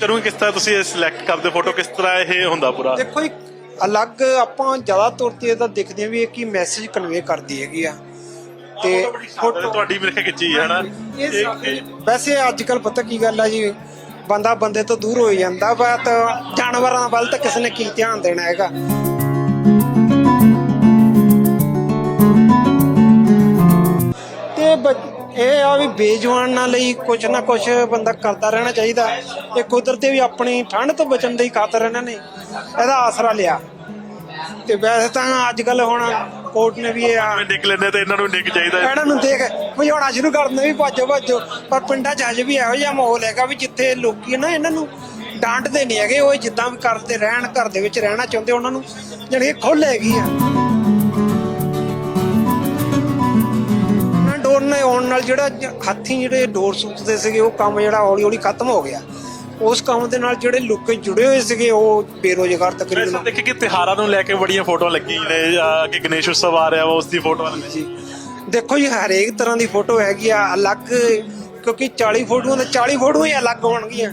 ਕਰੂੰਗੇ ਕਿਸ ਤਰ੍ਹਾਂ ਤੁਸੀਂ ਸਿਲੈਕਟ ਕਰਦੇ ਫੋਟੋ ਕਿਸ ਤਰ੍ਹਾਂ ਇਹ ਹੁੰਦਾ ਪੂਰਾ? ਦੇਖੋ ਇੱਕ ਅਲੱਗ ਆਪਾਂ ਜ਼ਿਆਦਾ ਤੌਰ ਤੇ ਇਹਦਾ ਦੇਖਦੇ ਹਾਂ ਵੀ ਇਹ ਕੀ ਮੈਸੇਜ ਕਨਵੇ ਕਰਦੀ ਹੈਗੀ ਆ। ਤੇ ਫੋਟੋ ਤੁਹਾਡੀ ਮੇਰੇ ਖਿੱਚੀ ਹੈ ਇਹ- ਵੈਸੇ ਅੱਜ ਕੱਲ ਪਤਾ ਕੀ ਗੱਲ ਆ ਜੀ ਬੰਦਾ ਬੰਦੇ ਤੋਂ ਦੂਰ ਹੋ ਜਾਂਦਾ ਵਾ ਤਾਂ ਜਾਨਵਰਾਂ ਵੱਲ ਤਾਂ ਕਿਸੇ ਨੇ ਕੀ ਧਿਆਨ ਦੇਣਾ ਹੈਗਾ। ਇਹ ਆ ਵੀ ਬੇਜਵਾਨਾਂ ਲਈ ਕੁਝ ਨਾ ਕੁਝ ਬੰਦਾ ਕਰਦਾ ਰਹਿਣਾ ਚਾਹੀਦਾ। ਇਹ ਕੁਦਰਤ ਵੀ ਆਪਣੀ ਠੰਡ ਤੋਂ ਬਚਣ ਦੀ ਖਾਤਰ ਇਹਨਾਂ ਨੇ ਇਹਦਾ ਆਸਰਾ ਲਿਆ। ਤੇ ਵੈਸੇ ਤਾਂ ਅੱਜ ਕੱਲ ਹੁਣ ਕੋਰਟ ਨੇ ਵੀ ਇਹ ਆ ਲੈਂਦੇ ਤੇ ਇਹਨਾਂ ਨੂੰ ਨਿਕ ਚਾਹੀਦਾ। ਹੈ। ਇਹਨਾਂ ਨੂੰ ਦੇਖ ਭਜਾਉਣਾ ਸ਼ੁਰੂ ਕਰ ਦਿੰਦੇ ਵੀ ਭੱਜੋ ਭੱਜੋ। ਪਰ ਪਿੰਡਾਂ 'ਚ ਹਜੇ ਵੀ ਇਹੋ ਜਿਹਾ ਮਾਹੌਲ ਹੈਗਾ ਵੀ ਜਿੱਥੇ ਲੋਕੀ ਨਾ ਇਹਨਾਂ ਨੂੰ ਡਾਂਟਦੇ ਨਹੀਂ ਹੈਗੇ ਉਹ ਜਿੱਦਾਂ ਵੀ ਕਰਦੇ ਰਹਿਣ ਘਰ ਦੇ ਵਿੱਚ ਰਹਿਣਾ ਚਾਹੁੰਦੇ ਉਹਨਾਂ ਨੂੰ ਜਿਹੜੀ ਖੁੱਲ੍ਹ ਹੈਗੀ ਆ। ਆਉਣ ਨਾਲ ਜਿਹੜਾ ਹੱਥੀਂ ਜਿਹੜੇ ਡੋਰ ਸੁੱਟਦੇ ਸੀਗੇ ਉਹ ਕੰਮ ਜਿਹੜਾ ਹੌਲੀ ਹੌਲੀ ਖਤਮ ਹੋ ਗਿਆ। ਉਸ ਕੰਮ ਦੇ ਨਾਲ ਜਿਹੜੇ ਲੋਕ ਜੁੜੇ ਹੋਏ ਸੀਗੇ ਉਹ ਬੇਰੋਜ਼ਗਾਰ ਤਕਰੀਬਨ ਦੇਖੀ ਕਿ ਤਿਹਾਰਾਂ ਨੂੰ ਲੈ ਕੇ ਬੜੀਆਂ ਫੋਟੋਆਂ ਲੱਗੀਆਂ ਨੇ ਕਿ ਗਣੇਸ਼ ਉਤਸਵ ਆ ਰਿਹਾ ਵਾ ਉਸ ਦੀ ਫੋਟੋ ਲੱਗੀ ਜੀ। ਦੇਖੋ ਜੀ ਹਰੇਕ ਤਰ੍ਹਾਂ ਦੀ ਫੋਟੋ ਹੈਗੀ ਆ ਅਲੱਗ ਕਿਉਂਕਿ 40 ਫੋਟੋਆਂ ਤੇ 40 ਫੋਟੋਆਂ ਹੀ ਅਲੱਗ ਹੋਣਗੀਆਂ।